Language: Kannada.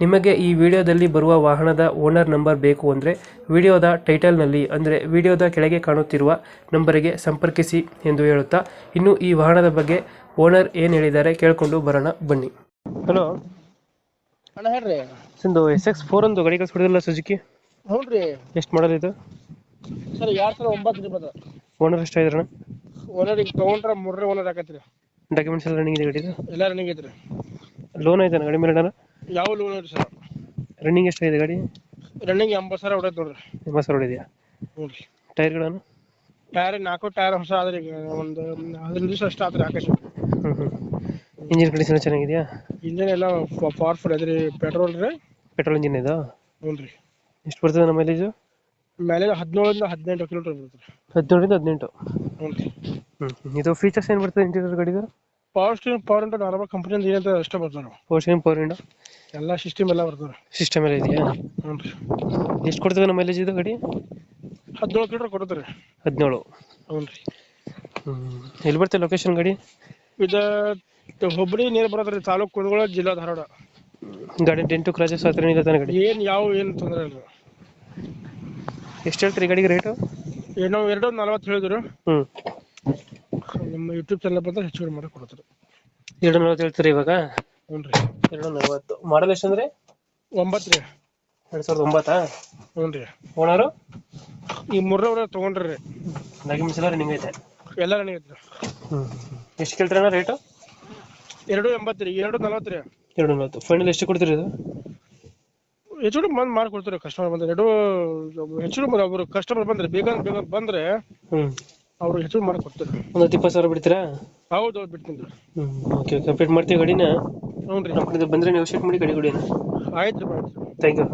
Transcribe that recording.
ನಿಮಗೆ ಈ ವಿಡಿಯೋದಲ್ಲಿ ಬರುವ ವಾಹನದ ಓನರ್ ನಂಬರ್ ಬೇಕು ಅಂದರೆ ವಿಡಿಯೋದ ಟೈಟಲ್ನಲ್ಲಿ ಅಂದರೆ ವಿಡಿಯೋದ ಕೆಳಗೆ ಕಾಣುತ್ತಿರುವ ನಂಬರಿಗೆ ಸಂಪರ್ಕಿಸಿ ಎಂದು ಹೇಳುತ್ತಾ ಇನ್ನು ಈ ವಾಹನದ ಬಗ್ಗೆ ಓನರ್ ಏನು ಹೇಳಿದ್ದಾರೆ ಕೇಳಿಕೊಂಡು ಬರೋಣ ಬನ್ನಿ. ಹಲೋ. ಅಣ್ಣ ಹೇಳ್ರಿ. ಸಿಂದು ಎಸ್ ಎಕ್ಸ್ ಫೋರ್ ಒಂದು ಗಾಡಿ ಕಳಿಸ್ಕೊಡಿದ್ರಲ್ಲ ಸುಜುಕಿ? ಹ್ಞೂ ರೀ ಎಷ್ಟು ಮಾಡಲ್ ಇದು? ಸರ್ ಎರಡು ಸಾವಿರ ಒಂಬತ್ತು ರೀ ಬದ. ಓನರ್ ಇದ್ರಣ್ಣ ಓನರ್ ಈಗ ತೊಗೊಂಡ್ರೆ ಮೂರನೇ ಓನರ್ ಆಕತ್ರಿ ಡಾಕ್ಯುಮೆಂಟ್ಸ್ ಎಲ್ಲ ರನ್ನಿಂಗ್ ಇದೆ ಗಾಡಿದು? ಎಲ್ಲ ರನ್ನಿಂಗ್ ಐತ್ರಿ. ಲೋನ್ ಐತೆ ಗಡಿ ಮೇಲೆ ಯಾವ ಲೋನ್ ರೀ ಸರ್? ರನ್ನಿಂಗ್ ಎಷ್ಟಾಗಿದೆ ಗಾಡಿ? ರನ್ನಿಂಗ್ ಎಂಬತ್ತು ಸಾವಿರ ಹೊಡೈತೆ ನೋಡ್ರಿ. ಎಂಬತ್ತು ಸಾವಿರ ಇದೆಯಾ ಹ್ಞೂ ರೀ ಟೈರ್ಗಳನ್ನು? ಟೈರ್ ನಾಲ್ಕು ಟೈರ್ ಹೊಸ ಆದ್ರೆ ಈಗ ಒಂದು ಹದಿನೈದು ದಿವಸ ಅಷ್ಟು ಆದ್ರೆ ಆಕಾಶ ಹ್ಞೂ ಹ್ಞೂ ಇಂಜಿನ್ ಕಂಡೀಷನ್ ಚೆನ್ನಾಗಿದೆಯಾ? ಇಂಜಿನ್ ಎಲ್ಲ ಪವರ್ಫುಲ್ ಅದ್ರಿ ಪೆಟ್ರೋಲ್ ರೀ. ಪೆಟ್ರೋಲ್ ಇಂಜಿನ್ ಇದು? ಹ್ಞೂ ರೀ ಎಷ್ಟು ಬರ್ತದೆ ನಮ್ಮ ಮೈಲೇಜು ಮೇಲೆ ಹದಿನೇಳರಿಂದ ಹದಿನೆಂಟು ಕಿಲೋಮೀಟರ್ ಬರುತ್ತೆ ಹದಿನೇಳರಿಂದ ಹದಿನೆಂಟು. ಹ್ಞೂ ರೀ ಹ್ಞೂ ಇದು ಫೀಚರ್ಸ್ ಏನು ಬರ್ತದೆ ಇಂಟೀರಿಯರ್ ಗಾಡಿದು? Power steam power into normal ಅಂತ ಏನಂತ ಅಷ್ಟೇ ಬರ್ತಾರೆ. ಪವರ್ ಸ್ಟೇರಿಂಗ್ ಪವರ್ ಇಂಟು ಎಲ್ಲ ಸಿಸ್ಟಮ್ ಎಲ್ಲ ಬರ್ತಾರೆ. ಸಿಸ್ಟಮ್ ಎಲ್ಲ ಇದೆಯಾ? ಹ್ಞೂ ರೀ ಎಷ್ಟು ಕೊಡ್ತದೆ ನಮ್ಮ ಮೈಲೇಜ್ ಇದು ಗಾಡಿ? ಹದಿನೇಳು ಕಿಲೋ ಕೊಡುತ್ತೆ ಹದಿನೇಳು? ಹ್ಞೂ ರೀ. ಎಲ್ಲಿ ಬರ್ತದೆ ಲೊಕೇಶನ್ ಗಾಡಿ? ಇದು ಹುಬ್ಬಳ್ಳಿ ನೀರು ಬರೋದ್ರಿ ತಾಲೂಕು ಕುಂದಗೋಳ ಜಿಲ್ಲಾ ಧಾರವಾಡ. ಗಾಡಿ ಡೆಂಟು ಕ್ರಾಚಸ್ ಹತ್ರ ತಾನೆ ಗಾಡಿ? ಏನು ಯಾವ ಏನು ತೊಂದರೆ ಇಲ್ಲ. ಎಷ್ಟು ಹೇಳ್ತೀರಿ ಗಾಡಿಗೆ ರೇಟು ಏನೋ ಎರಡು ನಲ್ವತ್ತು ಹೇಳಿದ್ರು. ಹ್ಮ್. ನಿಮ್ಮ ಯೂಟ್ಯೂಬ್ ಚಾನಲ್ ಬಂದ್ರೆ ಹೆಚ್ಚು ಕಡಿಮೆ ಮಾಡಿ ಕೊಡ್ತಾರೆ. ಎರಡು ನಲ್ವತ್ತು ಹೇಳ್ತೀರಿ ಇವಾಗ? ಹ್ಞೂ ರೀ ಎರಡು ನಲ್ವತ್ತು ಮಾಡಲ್ ಎಷ್ಟು ಅಂದ್ರೆ? ಒಂಬತ್ತು ರೀ. ಎರಡು ಸಾವಿರದ ಒಂಬತ್ತಾ? ಹ್ಞೂ ರೀ ಓನರು ಈ ಮೂರನೇ ತಗೊಂಡ್ರಿ ಡಾಕ್ಯುಮೆಂಟ್ಸ್ ಎಲ್ಲ ರನ್ನಿಂಗ್ ಐತೆ? ಎಲ್ಲ ನನಗೆ ಐತೆ ಹ್ಮ್ ಎಷ್ಟು ಕೇಳ್ತೀರಣ್ಣ ರೇಟು ಎರಡು ಎಂಬತ್ತು ರೀ. ಎರಡು ನಲ್ವತ್ತು ರೀ. ಎರಡು ನಲ್ವತ್ತು ಫೈನಲ್ ಎಷ್ಟು ಕೊಡ್ತೀರಿ ಇದು? ಹೆಚ್ಚು ಕಡಿಮೆ ಬಂದು ಮಾಡಿ ಕೊಡ್ತೀರಿ ಕಸ್ಟಮರ್ ಬಂದ್ರೆ. ಎರಡು ಹೆಚ್ಚು ಕಡಿಮೆ ಒಬ್ರು ಕಸ್ಟಮರ್ ಬಂದ್ರೆ ಬೇಗ ಬೇಗ ಬಂದ್ರೆ ಹ್ಮ್. ಅವ್ರು ಹೆಸರು ಮಾಡಿ ಕೊಡ್ತಾರೆ ಒಂದು ಹತ್ತು ಇಪ್ಪತ್ತು ಸಾವಿರ ಬಿಡ್ತೀರಾ? ಹೌದು ಹೌದು ಬಿಡ್ತೀನಿ ಹ್ಮ್ ಓಕೆ ಕಂಪ್ಲೀಟ್ ಮಾಡ್ತೀವಿ ಗಾಡಿನ? ಹ್ಞೂ ರೀ ನಮ್ಮ ಕಡೆ ಬಂದರೆ ನೆಗೋಷಿಯೇಟ್ ಮಾಡಿ ಗಾಡಿ ಕೊಡಿ ಆಯ್ತು ರೀ ಆಯ್ತು ಥ್ಯಾಂಕ್ ಯು